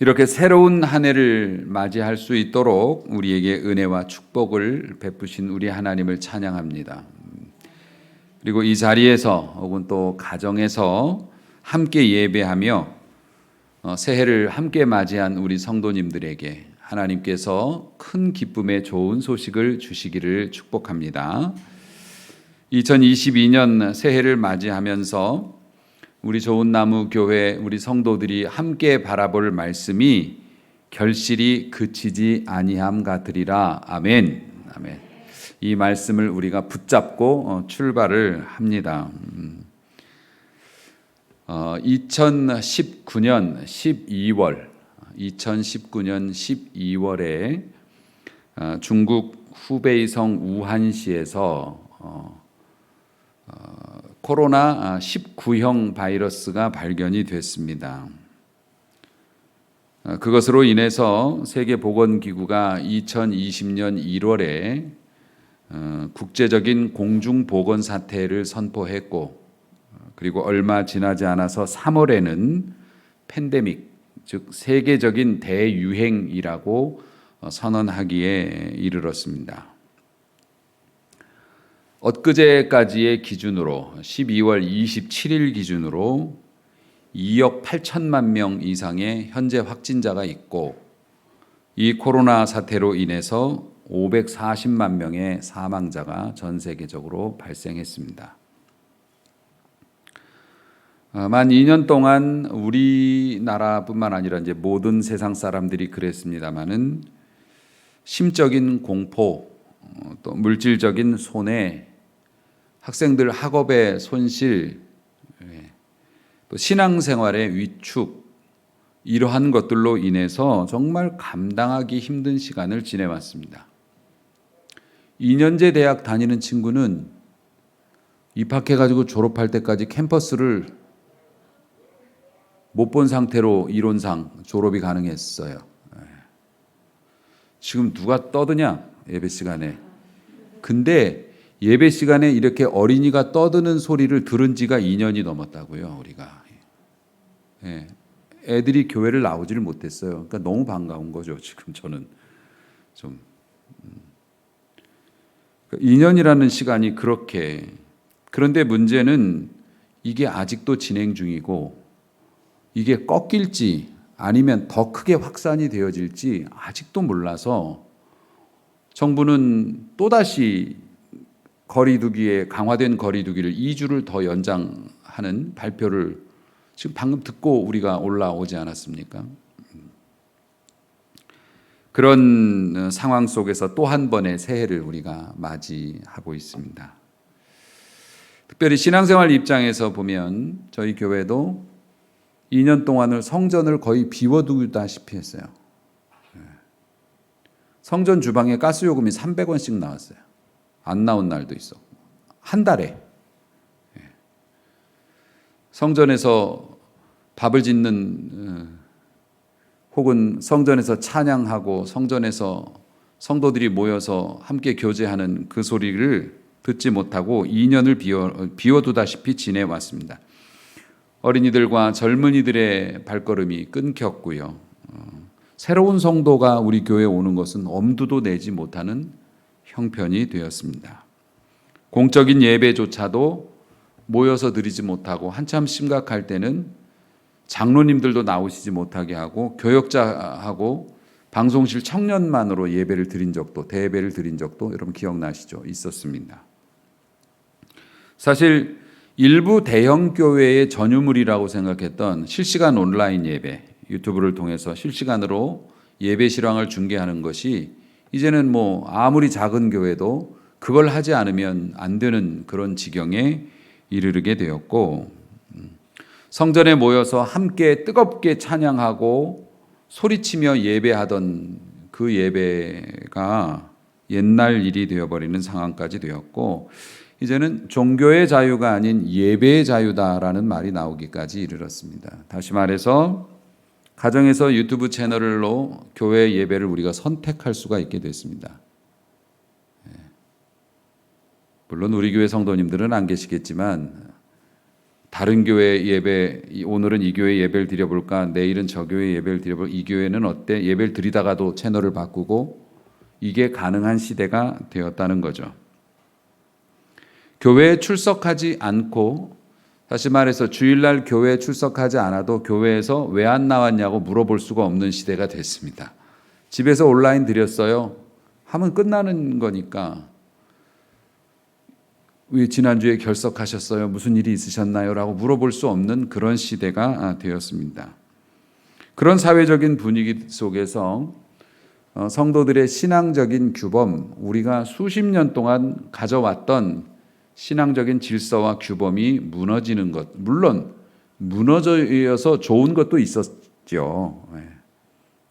이렇게 새로운 한 해를 맞이할 수 있도록 우리에게 은혜와 축복을 베푸신 우리 하나님을 찬양합니다. 그리고 이 자리에서 혹은 또 가정에서 함께 예배하며 어, 새해를 함께 맞이한 우리 성도님들에게 하나님께서 큰 기쁨의 좋은 소식을 주시기를 축복합니다. 2022년 새해를 맞이하면서 우리 좋은 나무 교회 우리 성도들이 함께 바라볼 말씀이 결실이 그치지 아니함 같으리라 아멘 아멘 이 말씀을 우리가 붙잡고 어, 출발을 합니다. 음. 어, 2019년 12월 2019년 12월에 어, 중국 후베이성 우한시에서 어, 어, 코로나 19형 바이러스가 발견이 됐습니다. 어, 그것으로 인해서 세계보건기구가 2020년 1월에 어, 국제적인 공중보건 사태를 선포했고 어, 그리고 얼마 지나지 않아서 3월에는 팬데믹 즉 세계적인 대유행이라고 어, 선언하기에 이르렀습니다. 엊그제까지의 기준으로 12월 27일 기준으로 2억 8천만 명 이상의 현재 확진자가 있고 이 코로나 사태로 인해서 540만 명의 사망자가 전 세계적으로 발생했습니다. 어, 만 2년 동안 우리나라뿐만 아니라 이제 모든 세상 사람들이 그랬습니다마는 심적인 공포, 어, 또 물질적인 손해, 학생들 학업의 손실, 예, 또 신앙생활의 위축 이러한 것들로 인해서 정말 감당하기 힘든 시간을 지내왔습니다. 2년제 대학 다니는 친구는 입학해가지고 졸업할 때까지 캠퍼스를 못 본 상태로 이론상 졸업이 가능했어요. 예. 지금 누가 떠드냐 예배 시간에. 근데 예배 시간에 이렇게 어린이가 떠드는 소리를 들은 지가 2년이 넘었다고요, 우리가. 예. 애들이 교회를 나오지를 못했어요. 그러니까 너무 반가운 거죠, 지금 저는. 좀. 2년이라는 음. 시간이 그렇게. 그런데 문제는 이게 아직도 진행 중이고, 이게 꺾일지 아니면 더 크게 확산이 되어질지 아직도 몰라서 정부는 또다시 거리두기에 강화된 거리두기를 2주를 더 연장하는 발표를 지금 방금 듣고 우리가 올라오지 않았습니까? 그런 상황 속에서 또 한 번의 새해를 우리가 맞이하고 있습니다. 특별히 신앙생활 입장에서 보면 저희 교회도 2년 동안을 성전을 거의 비워두다시피 했어요. 성전 주방에 가스 요금이 300원씩 나왔어요. 안 나온 날도 있어. 한 달에. 성전에서 밥을 짓는 어, 혹은 성전에서 찬양하고 성전에서 성도들이 모여서 함께 교제하는 그 소리를 듣지 못하고 2년을 비워, 비워두다시피 지내왔습니다. 어린이들과 젊은이들의 발걸음이 끊겼고요. 어, 새로운 성도가 우리 교회에 오는 것은 엄두도 내지 못하는 형편이 되었습니다. 공적인 예배조차도 모여서 드리지 못하고 한참 심각할 때는 장로님들도 나오시지 못하게 하고 교역자하고 방송실 청년만으로 예배를 드린 적도 대예배를 드린 적도 여러분 기억나시죠? 있었습니다. 사실 일부 대형 교회의 전유물이라고 생각했던 실시간 온라인 예배, 유튜브를 통해서 실시간으로 예배 실황을 중계하는 것이 이제는 뭐 아무리 작은 교회도 그걸 하지 않으면 안 되는 그런 지경에 이르게 되었고 음, 성전에 모여서 함께 뜨겁게 찬양하고 소리치며 예배하던 그 예배가 옛날 일이 되어버리는 상황까지 되었고 이제는 종교의 자유가 아닌 예배의 자유다라는 말이 나오기까지 이르렀습니다. 다시 말해서 가정에서 유튜브 채널로 교회 예배를 우리가 선택할 수가 있게 됐습니다. 예. 물론 우리 교회 성도님들은 안 계시겠지만 다른 교회 예배 이- 오늘은 이 교회 예배를 드려볼까 내일은 저 교회 예배를 드려볼 이 교회는 어때 예배를 드리다가도 채널을 바꾸고 이게 가능한 시대가 되었다는 거죠. 교회에 출석하지 않고 다시 말해서 주일날 교회에 출석하지 않아도 교회에서 왜 안 나왔냐고 물어볼 수가 없는 시대가 됐습니다. 집에서 온라인 드렸어요. 하면 끝나는 거니까 왜 지난주에 결석하셨어요? 무슨 일이 있으셨나요? 라고 물어볼 수 없는 그런 시대가 아, 되었습니다. 그런 사회적인 분위기 속에서 어, 성도들의 신앙적인 규범, 우리가 수십 년 동안 가져왔던 신앙적인 질서와 규범이 무너지는 것, 물론 무너져서 좋은 것도 있었죠. 예.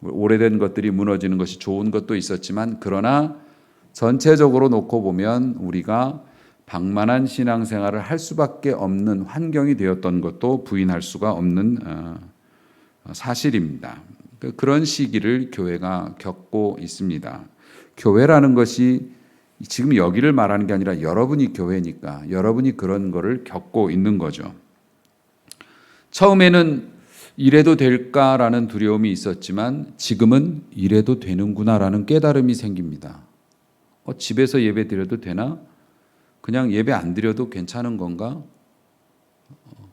오래된 것들이 무너지는 것이 좋은 것도 있었지만, 그러나 전체적으로 놓고 보면 우리가 방만한 신앙생활을 할 수밖에 없는 환경이 되었던 것도 부인할 수가 없는 어, 사실입니다. 그- 그런 시기를 교회가 겪고 있습니다. 교회라는 것이 지금 여기를 말하는 게 아니라 여러분이 교회니까 여러분이 그런 거를 겪고 있는 거죠. 처음에는 이래도 될까라는 두려움이 있었지만 지금은 이래도 되는구나라는 깨달음이 생깁니다. 어, 집에서 예배 드려도 되나? 그냥 예배 안 드려도 괜찮은 건가? 어,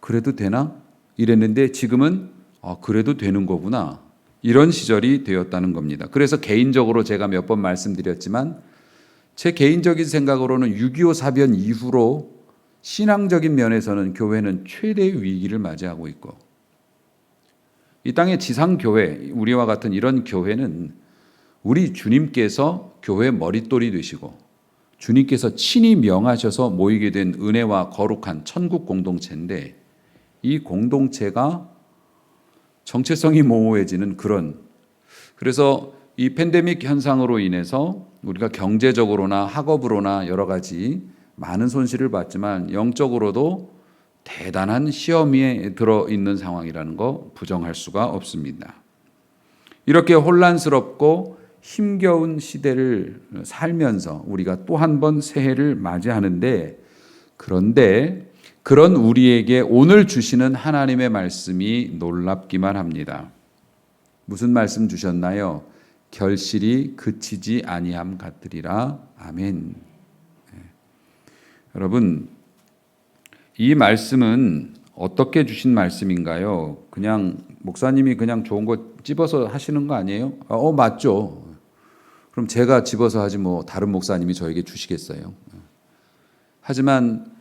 그래도 되나? 이랬는데 지금은 아, 그래도 되는 거구나. 이런 시절이 되었다는 겁니다. 그래서 개인적으로 제가 몇 번 말씀드렸지만 제 개인적인 생각으로는 6.25 사변 이후로 신앙적인 면에서는 교회는 최대의 위기를 맞이하고 있고 이 땅의 지상교회, 우리와 같은 이런 교회는 우리 주님께서 교회 머릿돌이 되시고 주님께서 친히 명하셔서 모이게 된 은혜와 거룩한 천국 공동체인데 이 공동체가 정체성이 모호해지는 그런 그래서 이 팬데믹 현상으로 인해서 우리가 경제적으로나 학업으로나 여러 가지 많은 손실을 봤지만 영적으로도 대단한 시험에 들어 있는 상황이라는 거 부정할 수가 없습니다. 이렇게 혼란스럽고 힘겨운 시대를 살면서 우리가 또 한 번 새해를 맞이하는데 그런데 그런 우리에게 오늘 주시는 하나님의 말씀이 놀랍기만 합니다. 무슨 말씀 주셨나요? 결실이 그치지 아니함 같으리라. 아멘. 네. 여러분, 이 말씀은 어떻게 주신 말씀인가요? 그냥 목사님이 그냥 좋은 거 집어서 하시는 거 아니에요? 어, 맞죠. 그럼 제가 집어서 하지 뭐 다른 목사님이 저에게 주시겠어요? 하지만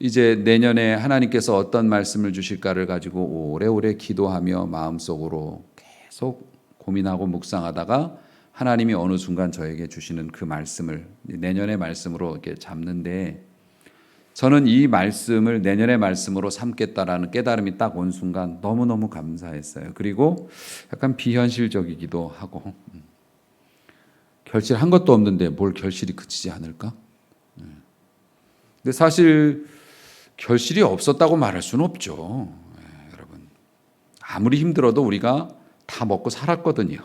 이제 내년에 하나님께서 어떤 말씀을 주실까를 가지고 오래오래 기도하며 마음속으로 계속 고민하고 묵상하다가 하나님이 어느 순간 저에게 주시는 그 말씀을 내년의 말씀으로 이렇게 잡는데 저는 이 말씀을 내년의 말씀으로 삼겠다라는 깨달음이 딱 온 순간 너무너무 감사했어요. 그리고 약간 비현실적이기도 하고 음. 결실한 것도 없는데 뭘 결실이 그치지 않을까? 네. 근데 사실 결실이 없었다고 말할 수는 없죠. 네, 여러분. 아무리 힘들어도 우리가 다 먹고 살았거든요.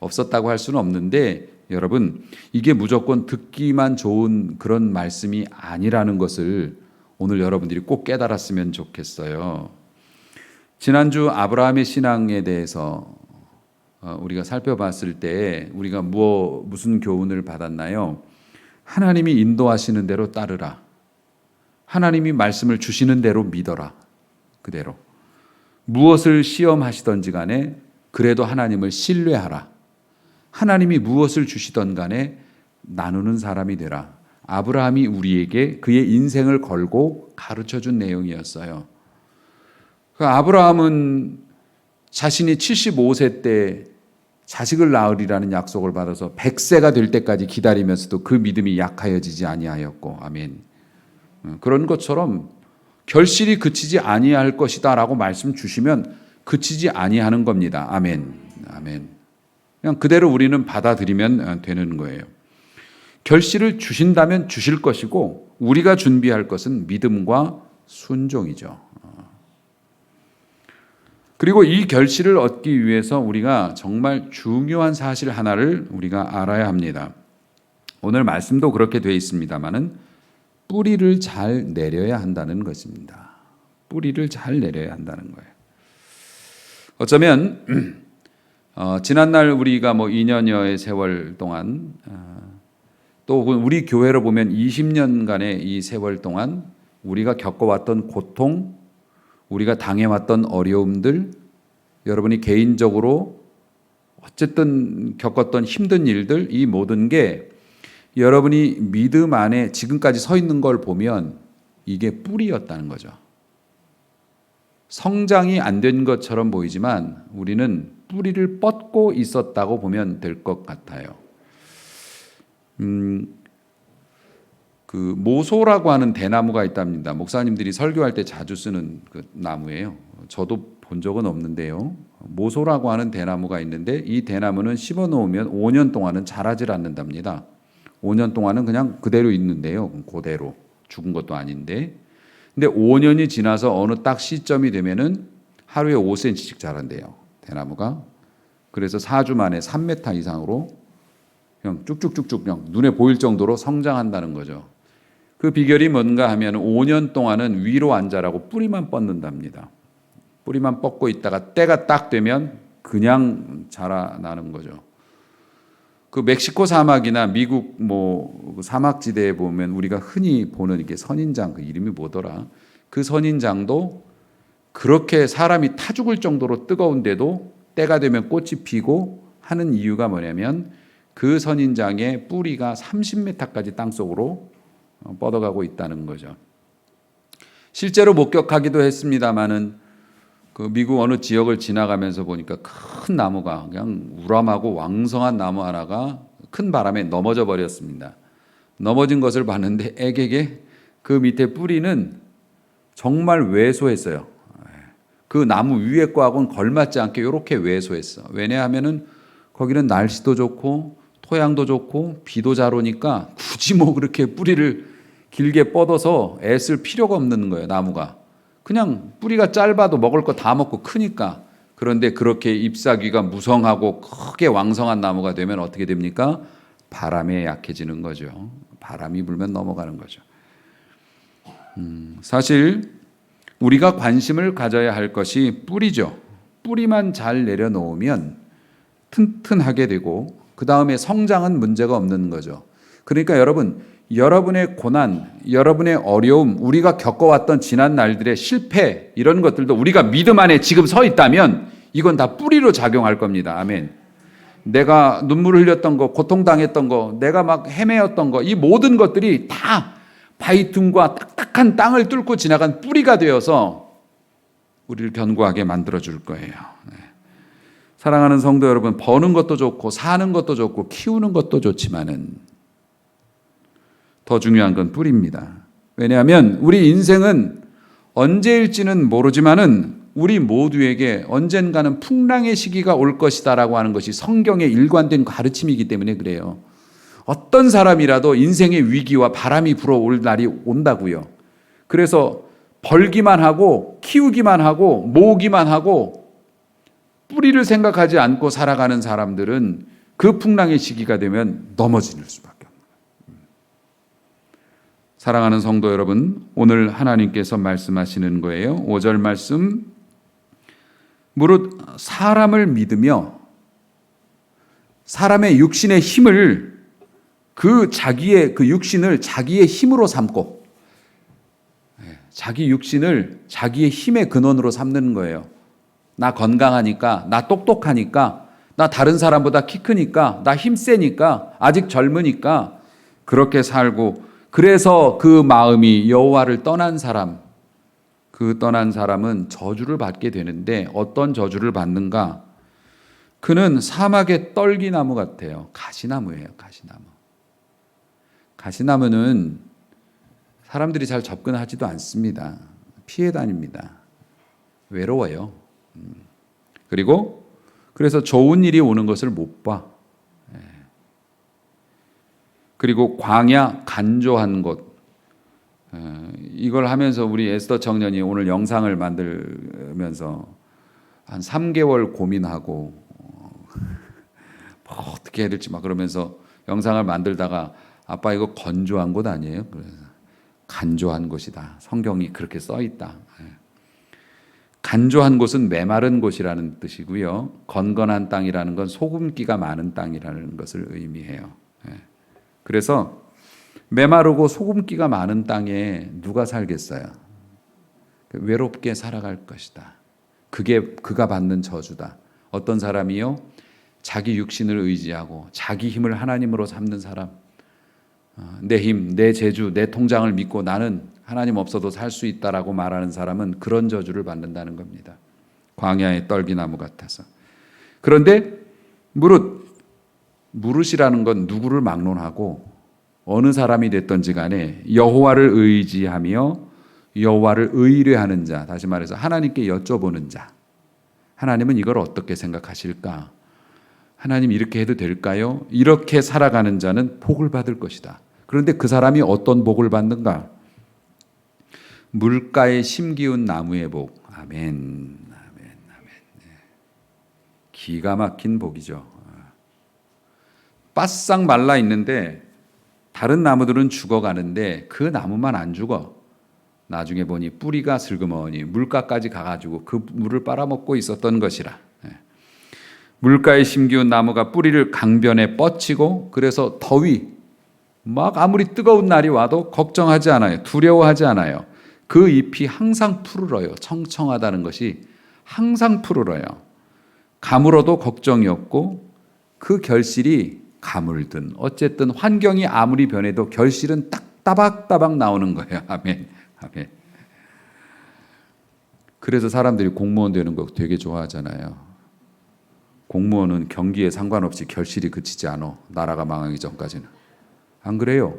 없었다고 할 수는 없는데 여러분 이게 무조건 듣기만 좋은 그런 말씀이 아니라는 것을 오늘 여러분들이 꼭 깨달았으면 좋겠어요. 지난주 아브라함의 신앙에 대해서 어, 우리가 살펴봤을 때 우리가 무엇 무슨 교훈을 받았나요? 하나님이 인도하시는 대로 따르라. 하나님이 말씀을 주시는 대로 믿어라. 그대로. 무엇을 시험하시던지 간에 그래도 하나님을 신뢰하라. 하나님이 무엇을 주시던 간에 나누는 사람이 되라. 아브라함이 우리에게 그의 인생을 걸고 가르쳐 준 내용이었어요. 그 아브라함은 자신이 75세 때 자식을 낳으리라는 약속을 받아서 100세가 될 때까지 기다리면서도 그 믿음이 약하여지지 아니하였고 아멘. 어, 그런 것처럼 결실이 그치지 아니할 것이다라고 말씀 주시면 그치지 아니하는 겁니다. 아멘. 아멘. 그냥 그대로 우리는 받아들이면 어, 되는 거예요. 결실을 주신다면 주실 것이고 우리가 준비할 것은 믿음과 순종이죠. 어. 그리고 이 결실을 얻기 위해서 우리가 정말 중요한 사실 하나를 우리가 알아야 합니다. 오늘 말씀도 그렇게 되어 있습니다만은 뿌리를 잘 내려야 한다는 것입니다. 뿌리를 잘 내려야 한다는 거예요. 어쩌면 어, 지난날 우리가 뭐 2년여의 세월 동안 어, 또 우리 교회로 보면 20년간의 이 세월 동안 우리가 겪어왔던 고통, 우리가 당해왔던 어려움들, 여러분이 개인적으로 어쨌든 겪었던 힘든 일들, 이 모든 게 여러분이 믿음 안에 지금까지 서 있는 걸 보면 이게 뿌리였다는 거죠. 성장이 안 된 것처럼 보이지만 우리는 뿌리를 뻗고 있었다고 보면 될 것 같아요. 음, 그 모소라고 하는 대나무가 있답니다. 목사님들이 설교할 때 자주 쓰는 그 나무예요. 저도 본 적은 없는데요. 모소라고 하는 대나무가 있는데 이 대나무는 심어 놓으면 5년 동안은 자라질 않는답니다. 5년 동안은 그냥 그대로 있는데요. 그대로 죽은 것도 아닌데. 근데 5년이 지나서 어느 딱 시점이 되면은 하루에 5cm씩 자란대요. 대나무가. 그래서 4주 만에 3m 이상으로 그냥 쭉쭉쭉쭉 그냥 눈에 보일 정도로 성장한다는 거죠. 그 비결이 뭔가 하면 5년 동안은 위로 안 자라고 뿌리만 뻗는답니다. 뿌리만 뻗고 있다가 때가 딱 되면 그냥 자라나는 거죠. 그 멕시코 사막이나 미국 뭐 사막 지대에 보면 우리가 흔히 보는 이게 선인장 그 이름이 뭐더라? 그 선인장도 그렇게 사람이 타 죽을 정도로 뜨거운데도 때가 되면 꽃이 피고 하는 이유가 뭐냐면 그 선인장의 뿌리가 30m까지 땅 속으로 어, 뻗어가고 있다는 거죠. 실제로 목격하기도 했습니다마는 그 미국 어느 지역을 지나가면서 보니까 큰 나무가 그냥 우람하고 왕성한 나무 하나가 큰 바람에 넘어져 버렸습니다. 넘어진 것을 봤는데 애게게 그 밑에 뿌리는 정말 왜소했어요. 그 나무 위에 거하고는 걸맞지 않게 이렇게 왜소했어. 왜냐하면은 거기는 날씨도 좋고 토양도 좋고 비도 잘 오니까 굳이 뭐 그렇게 뿌리를 길게 뻗어서 애쓸 필요가 없는 거예요, 나무가. 그냥 뿌리가 짧아도 먹을 거 다 먹고 크니까. 그런데 그렇게 잎사귀가 무성하고 크게 왕성한 나무가 되면 어떻게 됩니까? 바람에 약해지는 거죠. 바람이 불면 넘어가는 거죠. 음, 사실 우리가 관심을 가져야 할 것이 뿌리죠. 뿌리만 잘 내려놓으면 튼튼하게 되고 그 다음에 성장은 문제가 없는 거죠. 그러니까 여러분, 여러분의 고난, 여러분의 어려움, 우리가 겪어왔던 지난 날들의 실패, 이런 것들도 우리가 믿음 안에 지금 서 있다면 이건 다 뿌리로 작용할 겁니다. 아멘. 내가 눈물을 흘렸던 거, 고통당했던 거, 내가 막 헤매었던 거, 이 모든 것들이 다 바위틈과 딱딱한 땅을 뚫고 지나간 뿌리가 되어서 우리를 견고하게 만들어 줄 거예요. 네. 사랑하는 성도 여러분, 버는 것도 좋고 사는 것도 좋고 키우는 것도 좋지만은 더 중요한 건 뿌리입니다. 왜냐하면 우리 인생은 언제일지는 모르지만은 우리 모두에게 언젠가는 풍랑의 시기가 올 것이다라고 하는 것이 성경의 일관된 가르침이기 때문에 그래요. 어떤 사람이라도 인생의 위기와 바람이 불어올 날이 온다고요. 그래서 벌기만 하고 키우기만 하고 모으기만 하고 뿌리를 생각하지 않고 살아가는 사람들은 그 풍랑의 시기가 되면 넘어지는 수밖에. 사랑하는 성도 여러분, 오늘 하나님께서 말씀하시는 거예요. 5절 말씀. 무릇 사람을 믿으며 사람의 육신의 힘을 그 자기의 그 육신을 자기의 힘으로 삼고 예, 자기 육신을 자기의 힘의 근원으로 삼는 거예요. 나 건강하니까, 나 똑똑하니까, 나 다른 사람보다 키 크니까, 나 힘 세니까, 아직 젊으니까 그렇게 살고 그래서 그 마음이 여호와를 떠난 사람 그 떠난 사람은 저주를 받게 되는데 어떤 저주를 받는가? 그는 사막의 떨기나무 같아요. 가시나무예요, 가시나무. 가시나무는 사람들이 잘 접근하지도 않습니다. 피해 다닙니다. 외로워요. 음. 그리고 그래서 좋은 일이 오는 것을 못 봐. 예. 그리고 광야 간조한 곳. 예. 이걸 하면서 우리 에스더 청년이 오늘 영상을 만들면서 한 3개월 고민하고 어, 뭐 어떻게 해야 될지 막 그러면서 영상을 만들다가 아빠 이거 건조한 곳 아니에요? 그래서 간조한 곳이다. 성경이 그렇게 써 있다. 예. 간조한 곳은 메마른 곳이라는 뜻이고요. 건건한 땅이라는 건 소금기가 많은 땅이라는 것을 의미해요. 예. 그래서 메마르고 소금기가 많은 땅에 누가 살겠어요? 외롭게 살아갈 것이다. 그게 그가 받는 저주다. 어떤 사람이요? 자기 육신을 의지하고 자기 힘을 하나님으로 삼는 사람. 어, 내 힘, 내 재주, 내 통장을 믿고 나는 하나님 없어도 살 수 있다라고 말하는 사람은 그런 저주를 받는다는 겁니다. 광야의 떨기나무 같아서. 그런데 무릇 무릇이라는 건 누구를 막론하고 어느 사람이 됐던지 간에 여호와를 의지하며 여호와를 의뢰하는 자, 다시 말해서 하나님께 여쭤보는 자. 하나님은 이걸 어떻게 생각하실까? 하나님 이렇게 해도 될까요? 이렇게 살아가는 자는 복을 받을 것이다. 그런데 그 사람이 어떤 복을 받는가? 물가에 심기운 나무의 복. 아멘. 아멘. 아멘. 네. 기가 막힌 복이죠. 바싹 말라 있는데 다른 나무들은 죽어가는데 그 나무만 안 죽어. 나중에 보니 뿌리가 슬그머니 물가까지 가가지고 그 물을 빨아먹고 있었던 것이라. 예. 물가에 심기운 나무가 뿌리를 강변에 뻗치고 그래서 더위 막 아무리 뜨거운 날이 와도 걱정하지 않아요. 두려워하지 않아요. 그 잎이 항상 푸르러요. 청청하다는 것이 항상 푸르러요. 가물어도 걱정이 없고 그 결실이 가물든 어쨌든 환경이 아무리 변해도 결실은 딱 따박따박 나오는 거예요. 아멘. 아멘. 그래서 사람들이 공무원 되는 거 되게 좋아하잖아요. 공무원은 경기에 상관없이 결실이 그치지 않아. 나라가 망하기 전까지는. 안 그래요?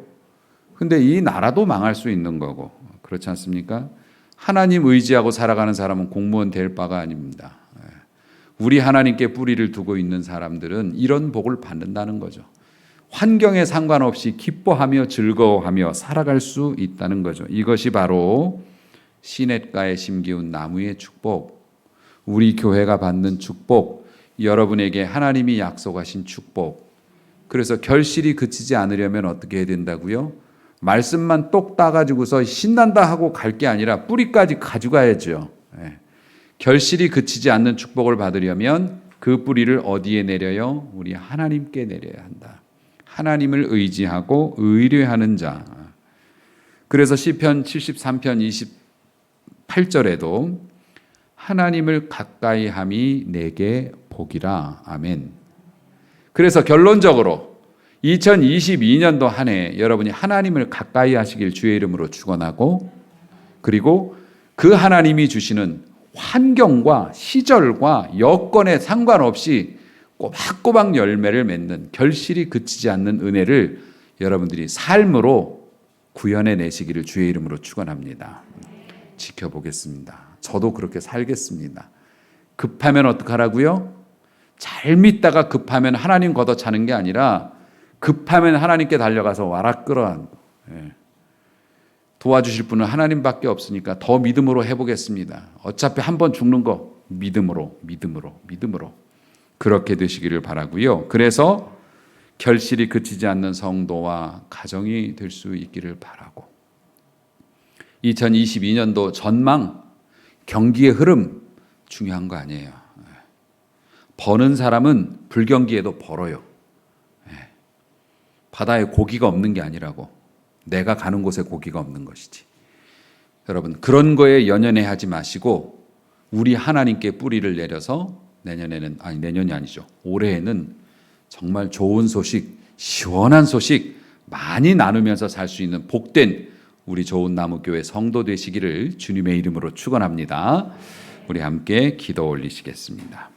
근데 이 나라도 망할 수 있는 거고. 그렇지 않습니까? 하나님 의지하고 살아가는 사람은 공무원 될 바가 아닙니다. 예. 우리 하나님께 뿌리를 두고 있는 사람들은 이런 복을 받는다는 거죠. 환경에 상관없이 기뻐하며 즐거워하며 살아갈 수 있다는 거죠. 이것이 바로 시냇가에 심기운 나무의 축복, 우리 교회가 받는 축복, 여러분에게 하나님이 약속하신 축복. 그래서 결실이 그치지 않으려면 어떻게 해야 된다고요? 말씀만 똑 따가지고서 신난다 하고 갈 게 아니라 뿌리까지 가져가야죠. 예. 결실이 그치지 않는 축복을 받으려면 그 뿌리를 어디에 내려요? 우리 하나님께 내려야 한다. 하나님을 의지하고 의뢰하는 자. 그래서 시편 73편 28절에도 하나님을 가까이 함이 내게 복이라. 아멘. 그래서 결론적으로 2022년도 한 해 여러분이 하나님을 가까이 하시길 주의 이름으로 축원하고 그리고 그 하나님이 주시는 환경과 시절과 여건에 상관없이 꼬박꼬박 열매를 맺는 결실이 그치지 않는 은혜를 여러분들이 삶으로 구현해 내시기를 주의 이름으로 축원합니다. 지켜보겠습니다. 저도 그렇게 살겠습니다. 급하면 어떡하라고요? 잘 믿다가 급하면 하나님 걷어차는 게 아니라 급하면 하나님께 달려가서 와라 끌어안 예. 도와주실 분은 하나님밖에 없으니까 더 믿음으로 해보겠습니다. 어차피 한 번 죽는 거 믿음으로 믿음으로 믿음으로 그렇게 되시기를 바라고요. 그래서 결실이 그치지 않는 성도와 가정이 될 수 있기를 바라고 2022년도 전망 경기의 흐름 중요한 거 아니에요. 버는 사람은 불경기에도 벌어요. 바다에 고기가 없는 게 아니라고 내가 가는 곳에 고기가 없는 것이지. 여러분 그런 거에 연연해 하지 마시고 우리 하나님께 뿌리를 내려서 내년에는 아니 내년이 아니죠. 올해에는 정말 좋은 소식, 시원한 소식 많이 나누면서 살 수 있는 복된 우리 좋은 나무 교회 성도 되시기를 주님의 이름으로 축원합니다. 우리 함께 기도 올리시겠습니다.